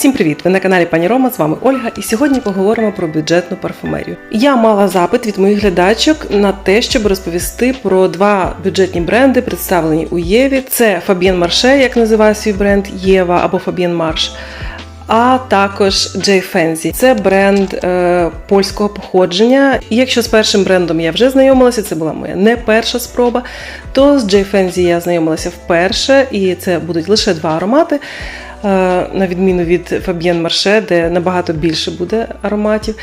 Всім привіт! Ви на каналі Пані Рома, з вами Ольга, і сьогодні поговоримо про бюджетну парфумерію. Я мала запит від моїх глядачок на те, щоб розповісти про два бюджетні бренди, представлені у Єві. Це Фабien Марше, як називає свій бренд Єва або Фабien Марш. А також J Fancy. Це бренд е, польського походження. І якщо з першим брендом я вже знайомилася, це була моя не перша спроба, то з J Fancy я знайомилася вперше, і це будуть лише два аромати. Е, На відміну від Фаб'єн Марше, де набагато більше буде ароматів.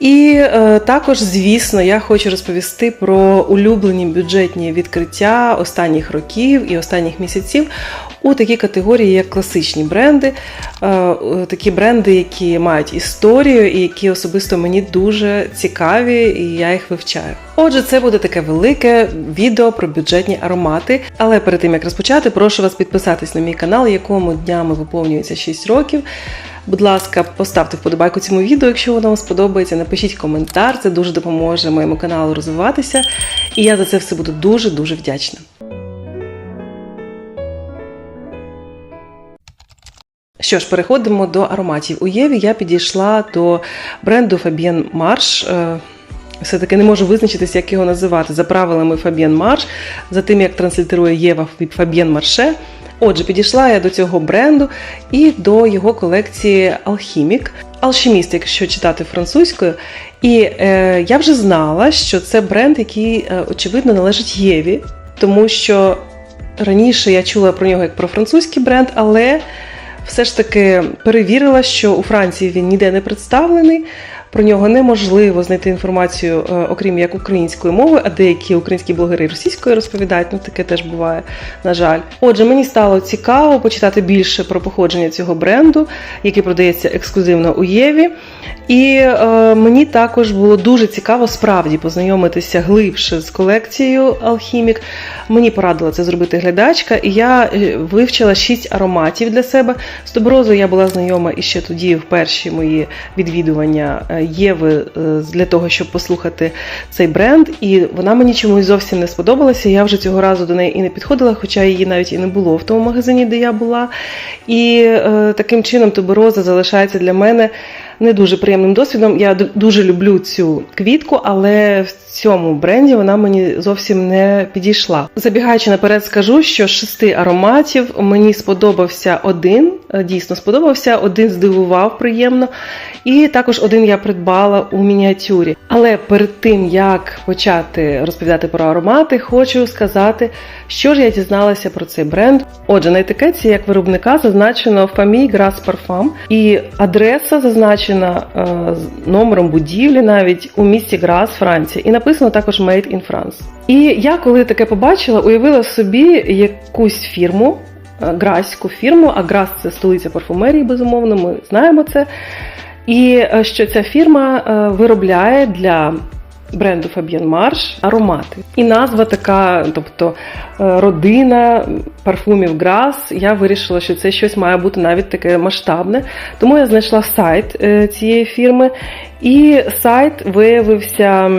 І е, також, звісно, я хочу розповісти про улюблені бюджетні відкриття останніх років і останніх місяців у такій категорії, як класичні бренди, е, такі бренди, які мають історію і які особисто мені дуже цікаві, і я їх вивчаю. Отже, це буде таке велике відео про бюджетні аромати. Але перед тим як розпочати, прошу вас підписатись на мій канал, якому днями виповнюється 6 років. Будь ласка, поставте вподобайку цьому відео, якщо воно вам сподобається. Напишіть коментар, це дуже допоможе моєму каналу розвиватися. І я за це все буду дуже дуже вдячна. Що ж, переходимо до ароматів. У Єві я підійшла до бренду Fabienne Marsh. Е, Все-таки не можу визначитися, як його називати. За правилами Fabienne Marsh, за тим, як транслітерує Єва Fabienne Marche. Отже, підійшла я до цього бренду і до його колекції Алхімік. Алхіміст, якщо читати французькою. І е, я вже знала, що це бренд, який, е, очевидно, належить Єві, тому що раніше я чула про нього як про французький бренд, але все ж таки перевірила, що у Франції він ніде не представлений. Про нього неможливо знайти інформацію, е, окрім як української мови, а деякі українські блогери російською розповідають, ну таке теж буває, на жаль. Отже, мені стало цікаво почитати більше про походження цього бренду, який продається ексклюзивно у Єві. І е, мені також було дуже цікаво справді познайомитися глибше з колекцією Алхімік. Мені порадила це зробити глядачка, і я е, вивчила шість ароматів для себе. З туберозою я була знайома і ще тоді, в перші мої відвідування е, Єви е, для того, щоб послухати цей бренд. І вона мені чомусь зовсім не сподобалася. Я вже цього разу до неї і не підходила, хоча її навіть і не було в тому магазині, де я була. І е, таким чином тубероза залишається для мене не дуже приємним досвідом. Я дуже люблю цю квітку, але в цьому бренді вона мені зовсім не підійшла. Забігаючи наперед, скажу, що з шести ароматів мені сподобався один, е, дійсно сподобався, один здивував приємно, і також один я придбала у мініатюрі. Але перед тим як почати розповідати про аромати, хочу сказати, що ж я дізналася про цей бренд. Отже, на етикетці як виробника зазначено Famille Grasse Parfum, і адреса зазначена е, з номером будівлі навіть у місті Грас, Франція, і написано також Made in France. І я, коли таке побачила, уявила собі якусь фірму, е, граську фірму, а Грас це столиця парфумерії, безумовно, ми знаємо це. І е, що ця фірма е, виробляє для бренду Fabian Marsh аромати. І назва така, тобто е, родина парфумів Грас. Я вирішила, що це щось має бути навіть таке масштабне. Тому я знайшла сайт е, цієї фірми. І сайт виявився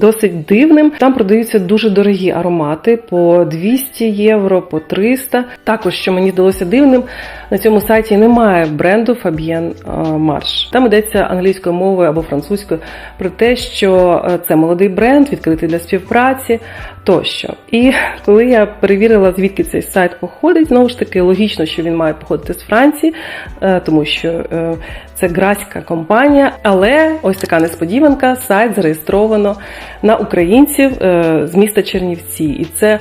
досить дивним. Там продаються дуже дорогі аромати по 200 євро, по 300. Також, що мені здалося дивним, на цьому сайті немає бренду Fabienne Marsh. Там йдеться англійською мовою або французькою про те, що е, це молодий бренд, відкритий для співпраці тощо. І коли я перевірила, звідки цей сайт походить, знову ж таки логічно, що він має походити з Франції, е, тому що е, це граська компанія. Але ось така несподіванка: сайт зареєстровано на українців е, з міста Чернівці, і це.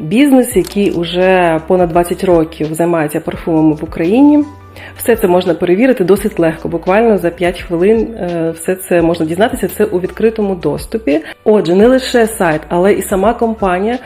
Бізнес, який уже понад 20 років займається парфумами в Україні. Все це можна перевірити досить легко, буквально за 5 хвилин е, все це можна дізнатися. Це у відкритому доступі. Отже, не лише сайт, але і сама компанія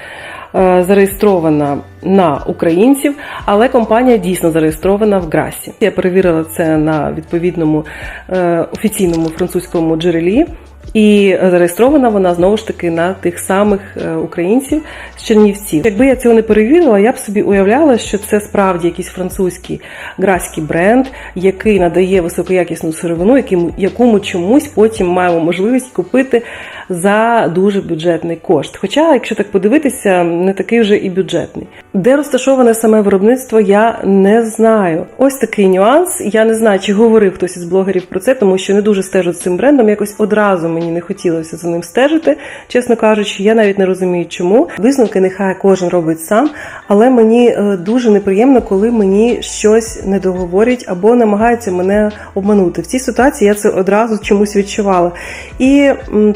е, зареєстрована на українців, але компанія дійсно зареєстрована в Грасі. Я перевірила це на відповідному е, офіційному французькому джерелі. І зареєстрована вона знову ж таки на тих самих е, українців з Чернівців. Якби я цього не перевірила, я б собі уявляла, що це справді якийсь французький граський бренд, який надає високоякісну сировину, яку ми чомусь потім маємо можливість купити за дуже бюджетний кошт. Хоча, якщо так подивитися, не такий вже і бюджетний. Де розташоване саме виробництво, я не знаю. Ось такий нюанс. Я не знаю, чи говорив хтось із блогерів про це, тому що не дуже стежу цим брендом. Якось одразу мені не хотілося за ним стежити, чесно кажучи. Я навіть не розумію, чому. Висновки нехай кожен робить сам, але мені е, дуже неприємно, коли мені щось не договорять або намагаються мене обманути. В цій ситуації я це одразу чомусь відчувала. І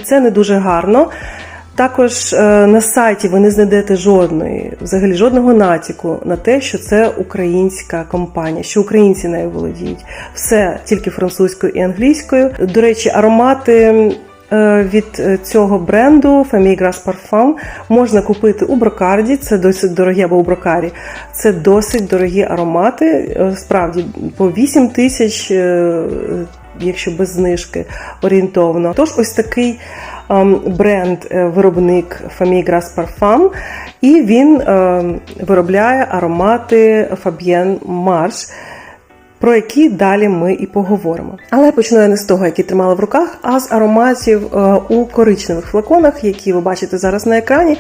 це не дуже гарно. Також е, на сайті ви не знайдете жодної, взагалі жодного натяку на те, що це українська компанія, що українці нею володіють. Все тільки французькою і англійською. До речі, аромати від е, цього бренду Famille Grasse Parfum можна купити у брокарді. Це досить дорогі або у брокарі. Це досить дорогі аромати. е, Справді по 8 тисяч, е, якщо без знижки орієнтовно. Тож ось такий ем, бренд, е, виробник Famille Grasse Parfum, і він ем, виробляє аромати Fabienne Marche, про які далі ми і поговоримо. Але почну я не з того, які тримала в руках, а з ароматів е, у коричневих флаконах, які ви бачите зараз на екрані.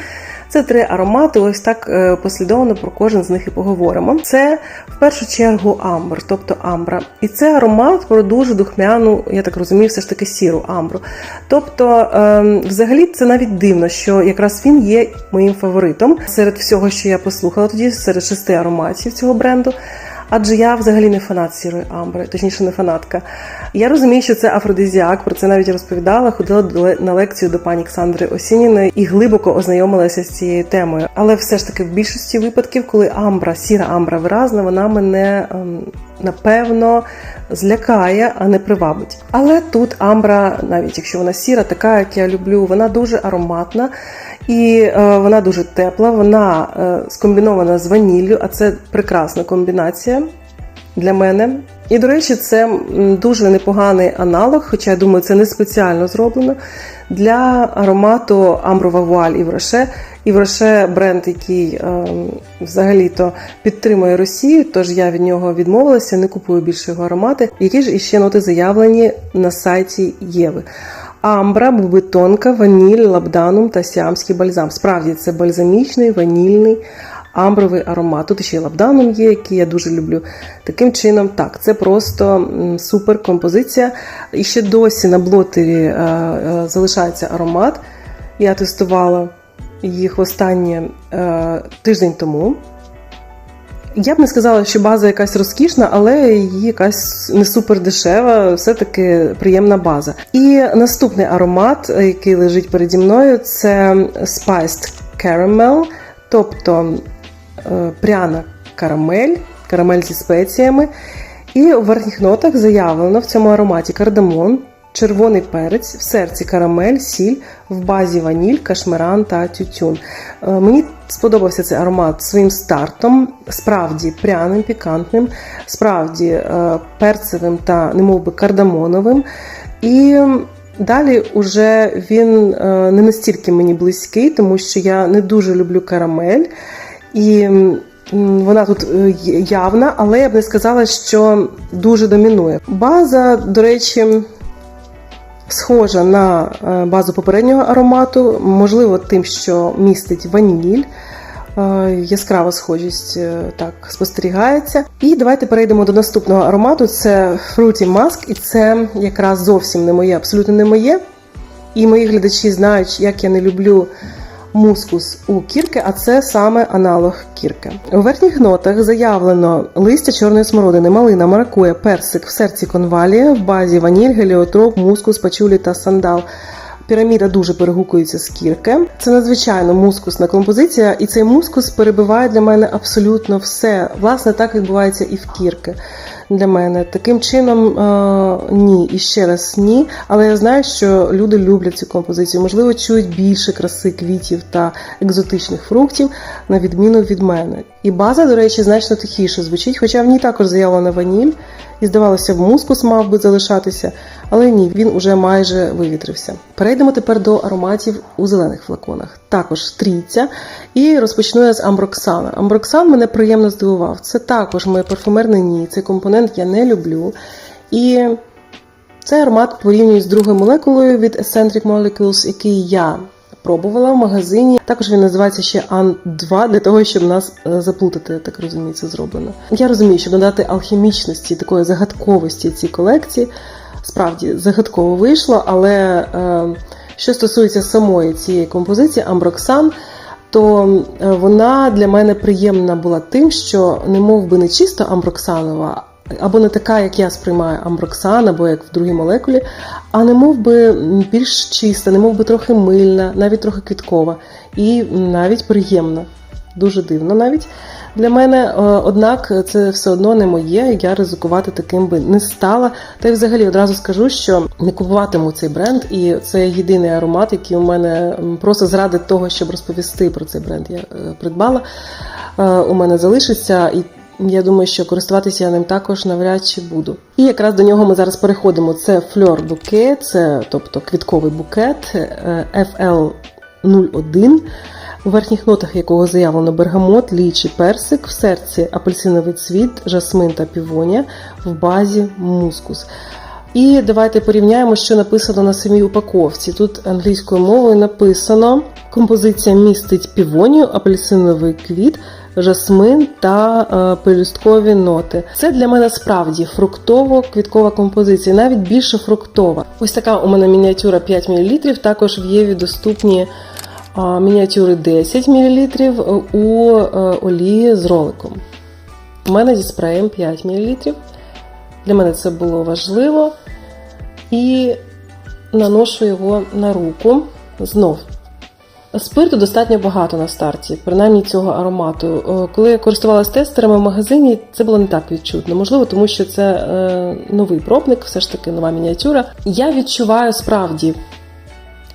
Це три аромати. Ось так е, послідовно про кожен з них і поговоримо. Це в першу чергу амбр, тобто амбра. І це аромат про дуже духмяну, я так розумію, все ж таки сіру амбру. Тобто, ем, взагалі, це навіть дивно, що якраз він є моїм фаворитом серед всього, що я послухала тоді, серед шести ароматів цього бренду. Адже я взагалі не фанат сірої амбри, точніше, не фанатка. Я розумію, що це афродизіак, про це навіть розповідала, ходила на лекцію до пані Ксандри Осініної і глибоко ознайомилася з цією темою. Але все ж таки, в більшості випадків, коли амбра, сіра амбра виразна, вона мене ем, напевно злякає, а не привабить. Але тут амбра, навіть якщо вона сіра, така як я люблю, вона дуже ароматна. І е, вона дуже тепла, вона е, скомбінована з ваніллю, а це прекрасна комбінація для мене. І, до речі, це дуже непоганий аналог, хоча я думаю, це не спеціально зроблено для аромату Амброва Вуаль Івроше. Івроше бренд, який е, взагалі-то підтримує Росію, тож я від нього відмовилася, не купую більше його аромати. Які ж іще ноти заявлені на сайті Єви. Амбра, бубитонка, ваніль, лабданум та сіамський бальзам. Справді це бальзамічний, ванільний, амбровий аромат. Тут ще й лабданум є, який я дуже люблю. Таким чином, так, це просто супер композиція. І ще досі на блотері е, е, залишається аромат. Я тестувала їх останнє е, тиждень тому. Я б не сказала, що база якась розкішна, але її якась не супер дешева, все-таки приємна база. І наступний аромат, який лежить переді мною, це Spiced Caramel, тобто е, пряна карамель, карамель зі спеціями. І у верхніх нотах заявлено в цьому ароматі кардамон, червоний перець, в серці карамель, сіль, в базі ваніль, кашмиран та тютюн. Е, Мені сподобався цей аромат своїм стартом, справді пряним, пікантним, справді е, перцевим та немовби кардамоновим. І далі уже він е, не настільки мені близький, тому що я не дуже люблю карамель. І вона тут явна, але я б не сказала, що дуже домінує. База, до речі, схожа на е, базу попереднього аромату, можливо, тим, що містить ваніль. Е, Яскрава схожість е, так спостерігається. І давайте перейдемо до наступного аромату. Це Fruity Mask, і це якраз зовсім не моє, абсолютно не моє. І мої глядачі знають, як я не люблю мускус у кірки, а це саме аналог кірки. У верхніх нотах заявлено листя чорної смородини, малина, маракуя, персик в серці конвалія, в базі ваніль, геліотроп, мускус, пачулі та сандал. Піраміда дуже перегукується з кірки. Це надзвичайно мускусна композиція, і цей мускус перебиває для мене абсолютно все. Власне, так відбувається і в кірки. Для мене. Таким чином, е, ні, і ще раз ні. Але я знаю, що люди люблять цю композицію. Можливо, чують більше краси квітів та екзотичних фруктів, на відміну від мене. І база, до речі, значно тихіше звучить, хоча в ній також заявлена ваніль. І здавалося, в мускус мав би залишатися, але ні, він уже майже вивітрився. Перейдемо тепер до ароматів у зелених флаконах. Також трійця. І розпочну я з Амброксана. Амброксан мене приємно здивував. Це також моє парфумерне ні. Цей компонент я не люблю. І цей аромат порівнюю з другою молекулою від Eccentric Molecules, який я пробувала в магазині. Також він називається ще Ан 2 для того, щоб нас е, заплутати, так розумію, це зроблено. Я розумію, щоб додати алхімічності, такої загадковості цій колекції. Справді загадково вийшло, але е, що стосується самої цієї композиції Амброксан, то е, вона для мене приємна була тим, що не мов би не чисто амброксанова, або не така, як я сприймаю амброксан, або як в другій молекулі, а не мов би більш чиста, не мов би трохи мильна, навіть трохи квіткова і навіть приємна. Дуже дивно навіть для мене, Е, однак це все одно не моє. Я ризикувати таким би не стала. Та й взагалі одразу скажу, що не купуватиму цей бренд, і це єдиний аромат, який у мене просто заради того, щоб розповісти про цей бренд, я е, придбала. Е, У мене залишиться і. Я думаю, що користуватися я ним також навряд чи буду. І якраз до нього ми зараз переходимо. Це фльор буке, це тобто квітковий букет е, FL01, у верхніх нотах якого заявлено бергамот, лічі, персик, в серці апельсиновий цвіт, жасмин та півонія, в базі мускус. І давайте порівняємо, що написано на самій упаковці. Тут англійською мовою написано: композиція містить півонію, апельсиновий квіт, жасмин та е, пелюсткові ноти. Це для мене справді фруктово-квіткова композиція, навіть більше фруктова. Ось така у мене мініатюра 5 мл. Також в Єві доступні а, мініатюри 10 мл у е, олії з роликом. У мене зі спреєм 5 мл. Для мене це було важливо. І наношу його на руку знов. Спирту достатньо багато на старті, принаймні цього аромату. Е, Коли я користувалася тестерами в магазині, це було не так відчутно. Можливо, тому що це е, новий пробник, все ж таки нова мініатюра. Я відчуваю справді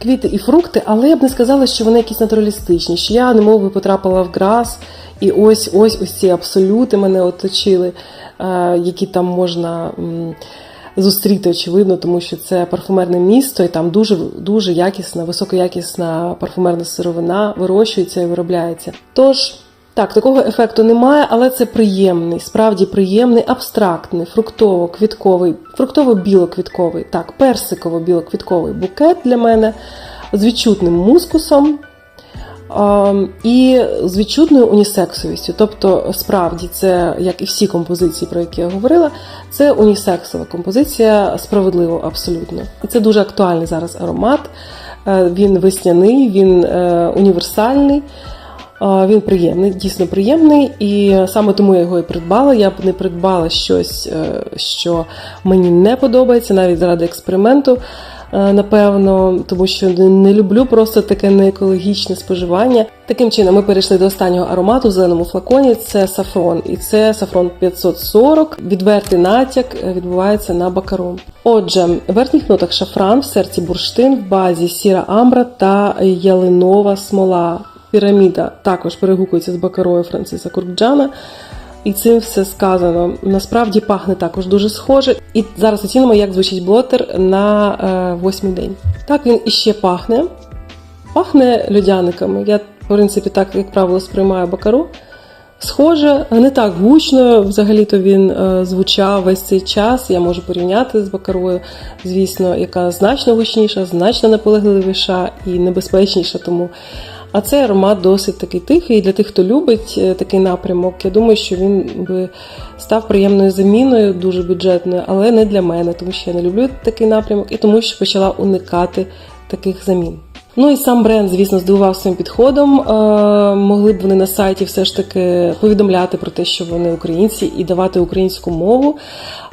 квіти і фрукти, але я б не сказала, що вони якісь натуралістичні. Що я немов би потрапила в грас, і ось ось ось ці абсолюти мене оточили, е, які там можна. Зустріти очевидно, тому що це парфумерне місто, і там дуже дуже якісна, високоякісна парфумерна сировина вирощується і виробляється. Тож так, такого ефекту немає, але це приємний, справді приємний, абстрактний, фруктово-квітковий, фруктово-білоквітковий, так, персиково-білоквітковий букет для мене з відчутним мускусом. Ем, І з відчутною унісексовістю. Тобто, справді, це, як і всі композиції, про які я говорила, це унісексова композиція, справедливо абсолютно. І це дуже актуальний зараз аромат. Е, Він весняний, він е, універсальний. е, Він приємний, дійсно приємний, і саме тому я його і придбала. Я б не придбала щось, що мені не подобається, навіть заради експерименту напевно, тому що не- люблю просто таке неекологічне споживання. Таким чином, ми перейшли до останнього аромату в зеленому флаконі. Це сафрон, і це сафрон 540. Відвертий натяк е, відбувається на бакарон. Отже, в верхніх нотах шафран, в серці бурштин, в базі сіра амбра та ялинова смола. Піраміда також перегукується з бакарою Франциса Куркджана. І цим все сказано. Насправді пахне також дуже схоже. І зараз оцінимо, як звучить блотер на е, восьмий день. Так він іще пахне. Пахне льодяниками. Я, в принципі, так, як правило, сприймаю бакару. Схоже, не так гучно. Взагалі-то він е, звучав весь цей час. Я можу порівняти з бакарою, звісно, яка значно гучніша, значно наполегливіша і небезпечніша. Тому а цей аромат досить такий тихий. І для тих, хто любить е, такий напрямок, я думаю, що він би став приємною заміною, дуже бюджетною, але не для мене, тому що я не люблю такий напрямок і тому, що почала уникати таких замін. Ну і сам бренд, звісно, здивував своїм підходом. Е, могли б вони на сайті все ж таки повідомляти про те, що вони українці, і давати українську мову,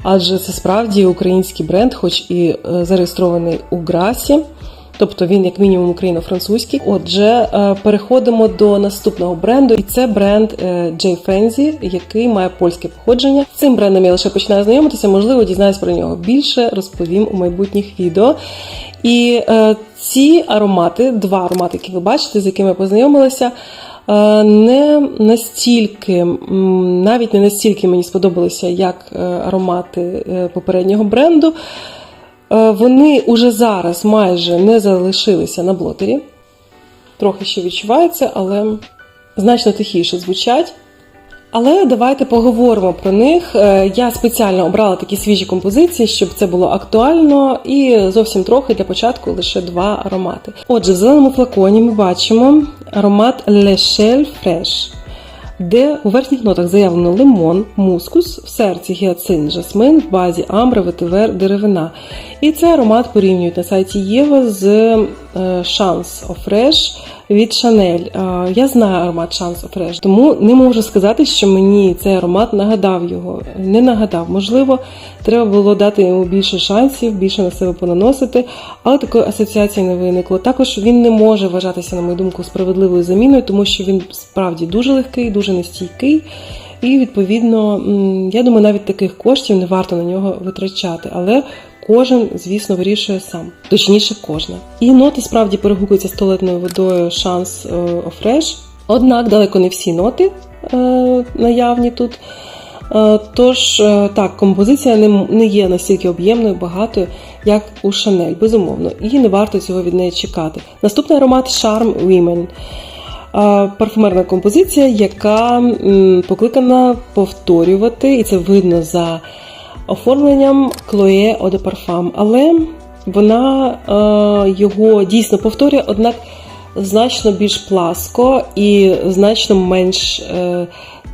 адже це справді український бренд, хоч і е, зареєстрований у Грасі. Тобто він як мінімум україно-французький. Отже, е, переходимо до наступного бренду, і це бренд J. Fenzi, який має польське походження. Цим брендом я лише починаю знайомитися, можливо, дізнаюсь про нього більше, розповім у майбутніх відео. І е, ці аромати, два аромати, які ви бачите, з якими я познайомилася. е, Не настільки, навіть не настільки мені сподобалися, як аромати попереднього бренду. Е, Вони уже зараз майже не залишилися на блотері. Трохи ще відчувається, але значно тихіше звучать. Але давайте поговоримо про них. Е, Я спеціально обрала такі свіжі композиції, щоб це було актуально, і зовсім трохи для початку лише два аромати. Отже, в зеленому флаконі ми бачимо аромат Le Shell Fresh, де у верхніх нотах заявлено лимон, мускус, в серці гіацин, жасмин, в базі амбра, ветивер, деревина. І цей аромат порівнюють на сайті Єва з Шанс Chance of Fresh від. Е, Я знаю аромат of Fresh, тому не можу сказати, що мені цей аромат нагадав його. Не нагадав. Можливо, треба було дати йому більше шансів, більше на себе понаносити, але такої асоціації не виникло. Також він не може вважатися, на мою думку, справедливою заміною, тому що він справді дуже легкий, дуже нестійкий. І відповідно, я думаю, навіть таких коштів не варто на нього витрачати. Але кожен, звісно, вирішує сам, точніше, кожна. І ноти справді перегукуються з туалетною водою шанс Офреш. Однак далеко не всі ноти е, наявні тут. Е, Тож е, так, композиція не, є настільки об'ємною, багатою, як у Шанель, безумовно, і не варто цього від неї чекати. Наступний аромат Charm Women. Е, Парфумерна композиція, яка покликана повторювати, і це видно за оформленням Eau de Parfum. Але вона е, його дійсно повторює, однак значно більш пласко і значно менш е,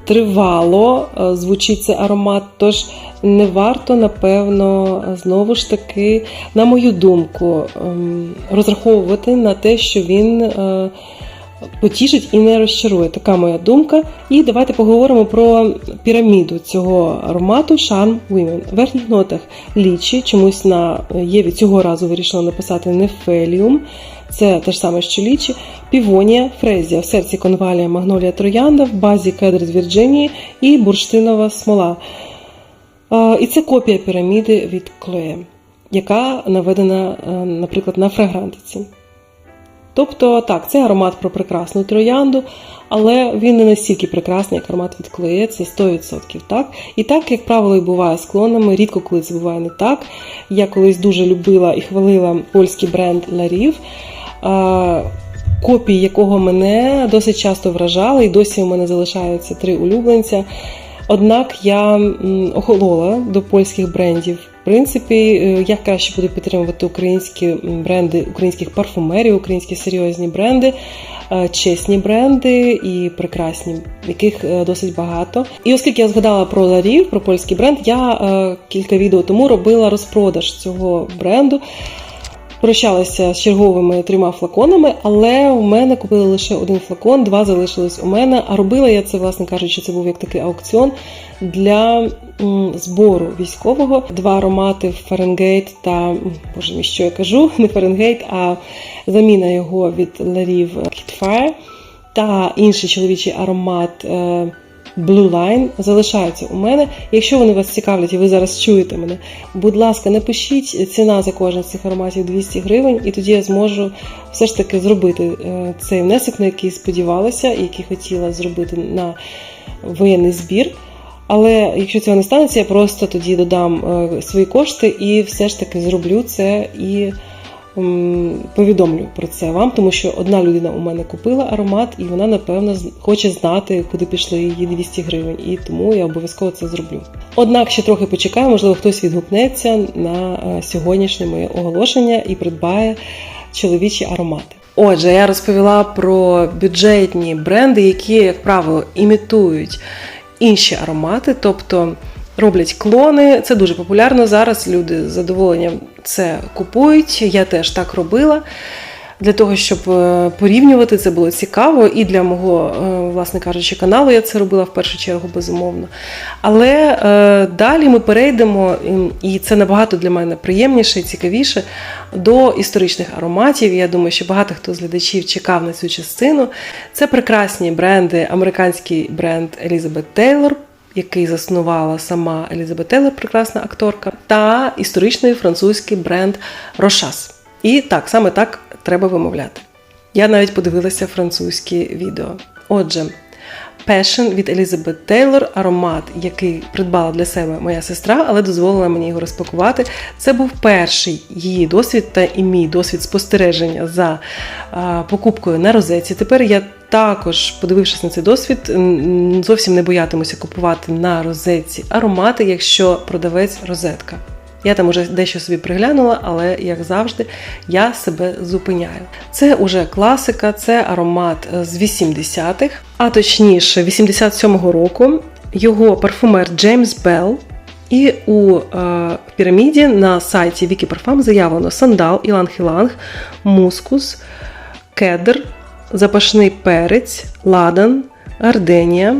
тривало е, звучить цей аромат. Тож не варто, напевно, знову ж таки, на мою думку, ем, розраховувати на те, що він. е, Потішить і не розчарує. Така моя думка. І давайте поговоримо про піраміду цього аромату Charm Women. В верхніх нотах лічі, чомусь на Єві цього разу вирішила написати нефеліум. Це те ж саме, що лічі, півонія, фрезія, в серці конвалія, магнолія троянда, в базі кедр з Вірджинії і бурштинова смола. І це копія піраміди від Клея, яка наведена, е, наприклад, на фрагрантиці. Тобто, так, це аромат про прекрасну троянду, але він не настільки прекрасний, як аромат від Клеє, це 100%. Так? І так, як правило, і буває з клонами, рідко коли це буває не так. Я колись дуже любила і хвалила польський бренд а, копії якого мене досить часто вражали, і досі у мене залишаються три улюбленця. Однак я охолола до польських брендів. Принципі, е, я краще буду підтримувати українські бренди, українських парфумерів, українські серйозні бренди, е, чесні бренди і прекрасні, яких е, досить багато. І оскільки я згадала про Ларів, про польський бренд, я кілька відео тому робила розпродаж цього бренду. Прощалася з черговими трьома флаконами, але у мене купили лише один флакон, два залишились у мене. А робила я це, власне кажучи, це був як такий аукціон для збору військового. Два аромати Фаренгейт та боже мій, що я кажу, не Фаренгейт, а заміна його від Ларів Kitfire та інший чоловічий аромат. Blue Line залишаються у мене. Якщо вони вас цікавлять і ви зараз чуєте мене, будь ласка, напишіть ціна за кожен з цих ароматів 200 гривень, і тоді я зможу все ж таки зробити е, цей внесок, на який сподівалася, і який хотіла зробити на воєнний збір. Але якщо цього не станеться, я просто тоді додам е, свої кошти і все ж таки зроблю це і повідомлю про це вам, тому що одна людина у мене купила аромат, і вона, напевно, хоче знати, куди пішли її 200 гривень, і тому я обов'язково це зроблю. Однак ще трохи почекаю, можливо, хтось відгукнеться на е, сьогоднішнє моє оголошення і придбає чоловічі аромати. Отже, я розповіла про бюджетні бренди, які, як правило, імітують інші аромати, тобто роблять клони. Це дуже популярно зараз. Люди з задоволенням це купують. Я теж так робила. для того, щоб е, порівнювати, це було цікаво, і для мого, е, власне кажучи, каналу я це робила в першу чергу, безумовно. Але е, далі ми перейдемо, і це набагато для мене приємніше і цікавіше до історичних ароматів. Я думаю, що багато хто з глядачів чекав на цю частину. Це прекрасні бренди, американський бренд Елізабет Тейлор. Який заснувала сама Елізабетела, прекрасна акторка, та історичний французький бренд Рошас. І так, саме так треба вимовляти. Я навіть подивилася французькі відео. Отже, Passion від Елізабет Тейлор, аромат, який придбала для себе моя сестра, але дозволила мені його розпакувати. Це був перший її досвід та і мій досвід спостереження за покупкою на розетці. Тепер я також, подивившись на цей досвід, зовсім не боятимуся купувати на розетці аромати, якщо продавець розетка. Я там уже дещо собі приглянула, але як завжди, я себе зупиняю. Це уже класика, це аромат е, з 80-х, а точніше 87-го року. Його парфумер Джеймс Белл. І у е, піраміді на сайті Вікі Парфам заявлено сандал, іланг-іланг, мускус, кедр, запашний перець, ладан, арденія,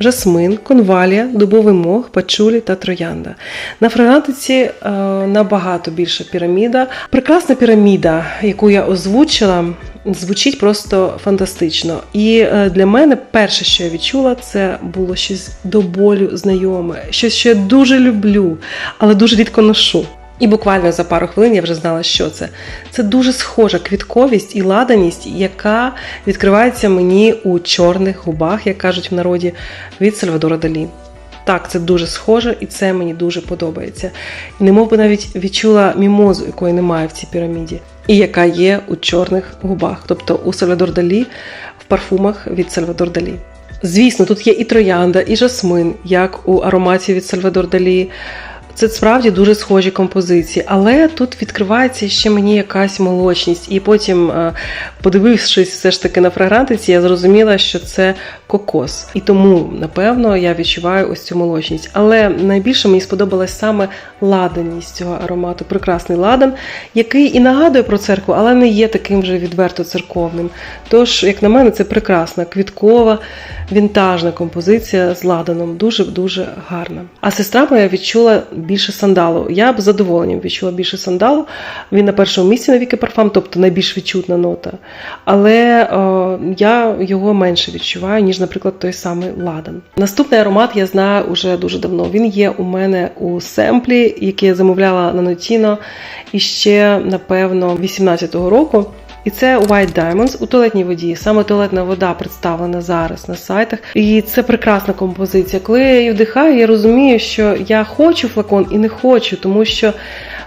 жасмин, конвалія, дубовий мох, пачулі та троянда. На фрагрантиці е, набагато більша піраміда. Прекрасна піраміда, яку я озвучила, звучить просто фантастично. І е, для мене перше, що я відчула, це було щось до болю знайоме, щось, що я дуже люблю, але дуже рідко ношу. І буквально за пару хвилин я вже знала, що це. Це дуже схожа квітковість і ладаність, яка відкривається мені у чорних губах, як кажуть в народі, від Сальвадора Далі. Так, це дуже схоже, і це мені дуже подобається. І немов би навіть відчула мімозу, якої немає в цій піраміді, і яка є у чорних губах, тобто у Сальвадор Далі в парфумах від Сальвадор Далі. Звісно, тут є і троянда, і жасмин, як у ароматі від Сальвадор Далі. Це справді дуже схожі композиції, але тут відкривається ще мені якась молочність. І потім, е, подивившись все ж таки на фрагрантиці, я зрозуміла, що це кокос. І тому, напевно, я відчуваю ось цю молочність. Але найбільше мені сподобалась саме ладаність цього аромату. Прекрасний ладан, який і нагадує про церкву, але не є таким вже відверто церковним. Тож, як на мене, це прекрасна квіткова, вінтажна композиція з ладаном. Дуже-дуже гарна. А сестра моя відчула більше сандалу. Я б з задоволенням відчула більше сандалу. Він на першому місці на Віки Парфам, тобто найбільш відчутна нота. Але е, я його менше відчуваю, ніж, наприклад, той самий ладан. Наступний аромат я знаю уже дуже давно. Він є у мене у семплі, який я замовляла на Нотіно іще, напевно, 18-го року. І це White Diamonds у туалетній воді. Саме туалетна вода представлена зараз на сайтах. І це прекрасна композиція. Коли я її вдихаю, я розумію, що я хочу флакон і не хочу, тому що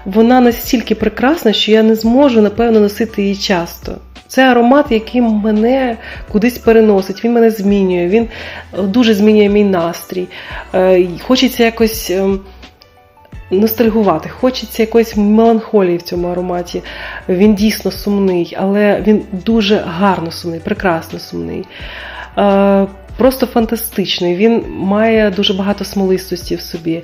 вона настільки прекрасна, що я не зможу, напевно, носити її часто. Це аромат, який мене кудись переносить, він мене змінює, він дуже змінює мій настрій. Е, Хочеться якось. Ностальгувати, хочеться якоїсь меланхолії в цьому ароматі. Він дійсно сумний, але він дуже гарно сумний, прекрасно сумний. Е, Просто фантастичний. Він має дуже багато смолистості в собі,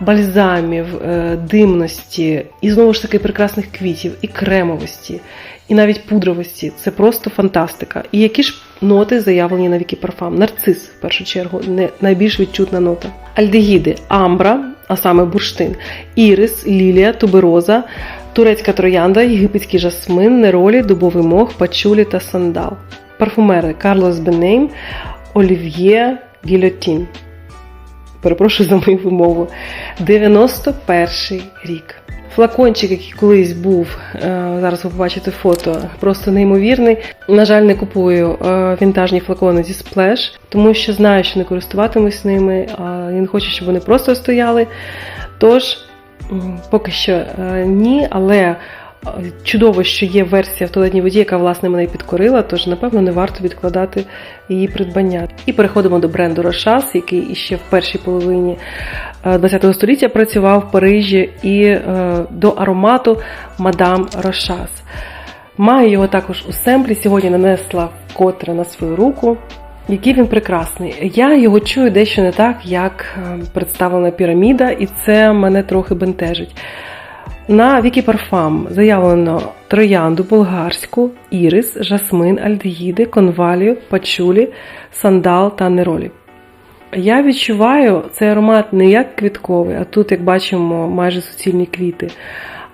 бальзамів, е, димності, і знову ж таки прекрасних квітів, і кремовості, і навіть пудровості. Це просто фантастика. І які ж ноти заявлені на Вікі Парфам? Нарцис, в першу чергу, найбільш відчутна нота. Альдегіди, амбра, а саме бурштин, ірис, лілія, тубероза, турецька троянда, єгипетський жасмин, неролі, дубовий мох, пачулі та сандал. Парфумери Карлос Бенейм, Олів'є Гільотін. Перепрошую за мою вимову. 91 рік. Флакончик, який колись був, е, зараз ви побачите фото, просто неймовірний. На жаль, не купую е, вінтажні флакони зі Splash, тому що знаю, що не користуватимусь ними, а не хочу, щоб вони просто стояли. Тож, поки що е, ні, але чудово, що є версія в туалетній воді, яка власне мене підкорила, тож напевно не варто відкладати її придбання. І переходимо до бренду Рошас, який іще в першій половині ХХ століття працював в Парижі, і е, до аромату Мадам Рошас. Маю його також у семплі. Сьогодні нанесла вкотре на свою руку. Який він прекрасний. Я його чую дещо не так, як е, представлена піраміда, і це мене трохи бентежить. На Вікі Парфам заявлено троянду болгарську, ірис, жасмин, альдегіди, конвалію, пачулі, сандал та неролі. Я відчуваю цей аромат не як квітковий, а тут, як бачимо, майже суцільні квіти,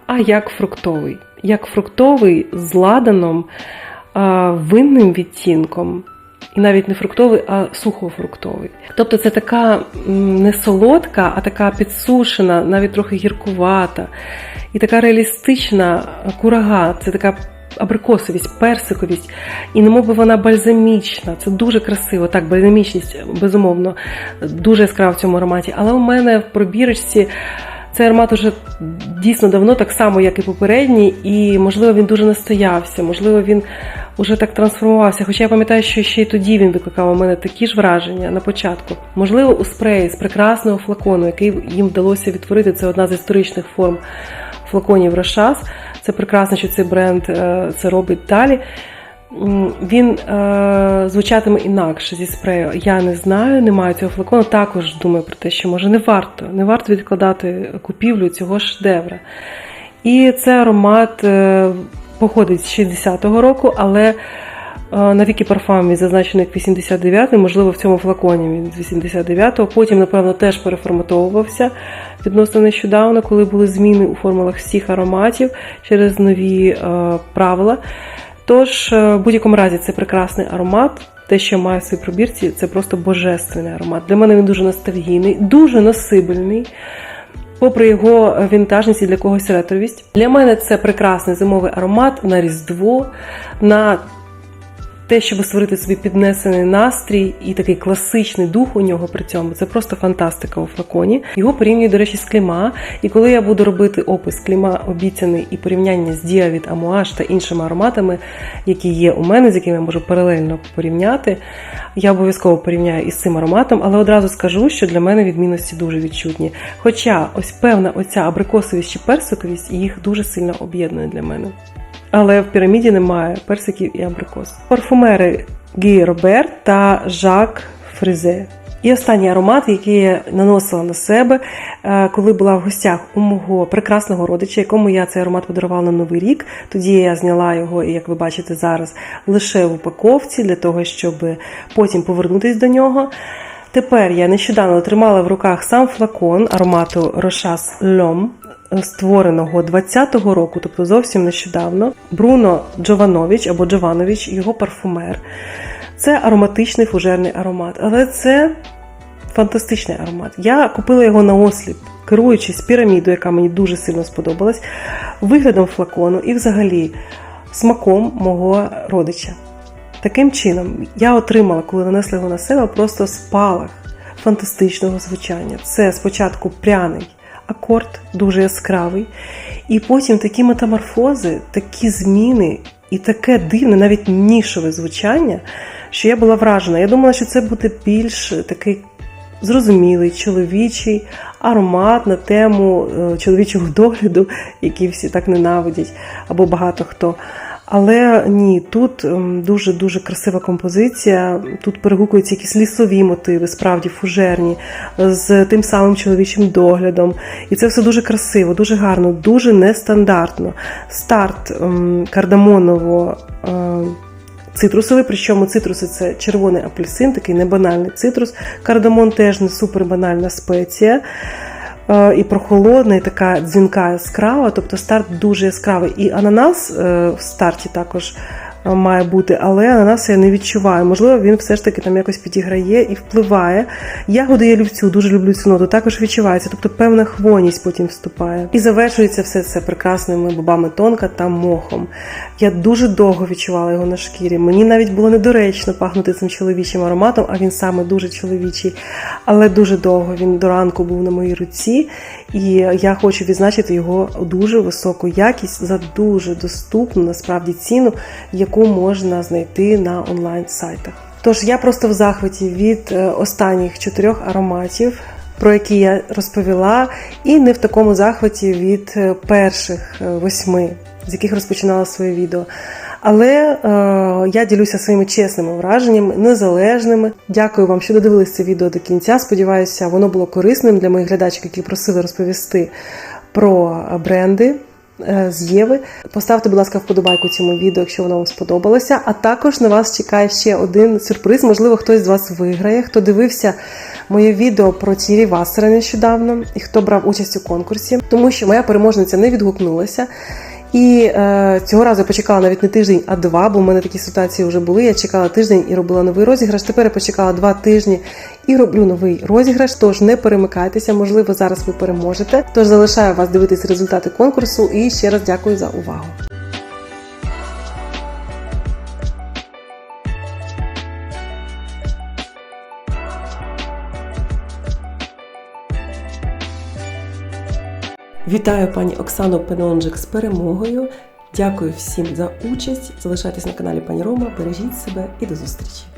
а як фруктовий. Як фруктовий з ладаном, винним відтінком. І навіть не фруктовий, а сухофруктовий. Тобто це така не солодка, а така підсушена, навіть трохи гіркувата. І така реалістична курага, це така абрикосовість, персиковість, і немов би вона бальзамічна. Це дуже красиво. Так, бальзамічність, безумовно, дуже яскрава в цьому ароматі. Але у мене в пробірочці цей аромат уже дійсно давно, так само, як і попередній, і можливо він дуже настоявся, можливо, він уже так трансформувався. Хоча я пам'ятаю, що ще й тоді він викликав у мене такі ж враження на початку. Можливо, у спреї з прекрасного флакону, який їм вдалося відтворити, це одна з історичних форм флаконів Рошас. Це прекрасно, що цей бренд е, це робить далі. Він е, звучатиме інакше зі спрею. Я не знаю, не маю цього флакону. Також думаю про те, що може не варто, не варто відкладати купівлю цього шедевра. І це аромат е, походить з 60-го року, але на Вікі Парфам він зазначений як 89-й, можливо, в цьому флаконі він з 89-го. Потім, напевно, теж переформатовувався відносно нещодавно, коли були зміни у формулах всіх ароматів через нові правила. Тож, в будь-якому разі, це прекрасний аромат. Те, що я маю в своїй пробірці, це просто божественний аромат. Для мене він дуже ностальгійний, дуже носибельний. Попри його вінтажність і для когось ретровість. Для мене це прекрасний зимовий аромат на Різдво, на те, щоб створити собі піднесений настрій і такий класичний дух у нього при цьому. Це просто фантастика у флаконі. Його порівнюю, до речі, з кліма. І коли я буду робити опис кліма обіцяний і порівняння з Діа від Амуаш та іншими ароматами, які є у мене, з якими я можу паралельно порівняти, я обов'язково порівняю із цим ароматом, але одразу скажу, що для мене відмінності дуже відчутні. Хоча ось певна оця абрикосовість чи персиковість їх дуже сильно об'єднує для мене. Але в піраміді немає персиків і абрикос. Парфумери Гій Роберт та Жак Фризе. І останній аромат, який я наносила на себе, е, коли була в гостях у мого прекрасного родича, якому я цей аромат подарувала на новий рік. Тоді я зняла його, як ви бачите зараз, лише в упаковці для того, щоб потім повернутися до нього. Тепер я нещодавно отримала в руках сам флакон аромату Рошас Льом, створеного 20-го року, тобто зовсім нещодавно. Бруно Джованович або Джованович, його парфумер. Це ароматичний фужерний аромат, але це фантастичний аромат. Я купила його на осліп, керуючись пірамідою, яка мені дуже сильно сподобалась, виглядом флакону і взагалі смаком мого родича. Таким чином, я отримала, коли нанесла його на себе, просто спалах фантастичного звучання. Це спочатку пряний акорд, дуже яскравий, і потім такі метаморфози, такі зміни і таке дивне, навіть нішове звучання, що я була вражена. Я думала, що це буде більш такий зрозумілий, чоловічий аромат на тему е, чоловічого догляду, який всі так ненавидять, або багато хто. Але ні, тут дуже дуже красива композиція. Тут перегукуються якісь лісові мотиви, справді фужерні, з тим самим чоловічим доглядом. І це все дуже красиво, дуже гарно, дуже нестандартно. Старт ем, кардамоново. е, Цитрусовий, причому цитруси це червоний апельсин, такий небанальний цитрус. Кардамон теж не супербанальна спеція. Е, І прохолодна, і така дзвінка яскрава, тобто старт дуже яскравий. І ананас е, в старті також має бути, але ананас я не відчуваю. Можливо, він все ж таки там якось підіграє і впливає. Ягоди я люблю, дуже люблю цю ноту, також відчувається, тобто певна хвоність потім вступає. І завершується все це прекрасними бобами тонка та мохом. Я дуже довго відчувала його на шкірі. Мені навіть було недоречно пахнути цим чоловічим ароматом, а він саме дуже чоловічий. Але дуже довго він до ранку був на моїй руці, і я хочу відзначити його дуже високу якість за дуже доступну насправді ціну, яку можна знайти на онлайн-сайтах. Тож я просто в захваті від е, останніх чотирьох ароматів. Про які я розповіла, і не в такому захваті від е, перших е, восьми, з яких розпочинала своє відео. Але е, я ділюся своїми чесними враженнями, незалежними. Дякую вам, що додивились це відео до кінця. Сподіваюся, воно було корисним для моїх глядачів, які просили розповісти про бренди. е, З Єви. Поставте, будь ласка, вподобайку цьому відео, якщо воно вам сподобалося. А також на вас чекає ще один сюрприз. Можливо, хтось з вас виграє, хто дивився моє відео про Тірі Вассера нещодавно і хто брав участь у конкурсі, тому що моя переможниця не відгукнулася. І е, цього разу я почекала навіть не тиждень, а два, бо в мене такі ситуації вже були. Я чекала тиждень і робила новий розіграш. Тепер я почекала два тижні і роблю новий розіграш. Тож не перемикайтеся, можливо, зараз ви переможете. Тож залишаю вас дивитись результати конкурсу і ще раз дякую за увагу. Вітаю пані Оксану Пенонжик з перемогою. Дякую всім за участь. Залишайтесь на каналі пані Рома. Бережіть себе і до зустрічі.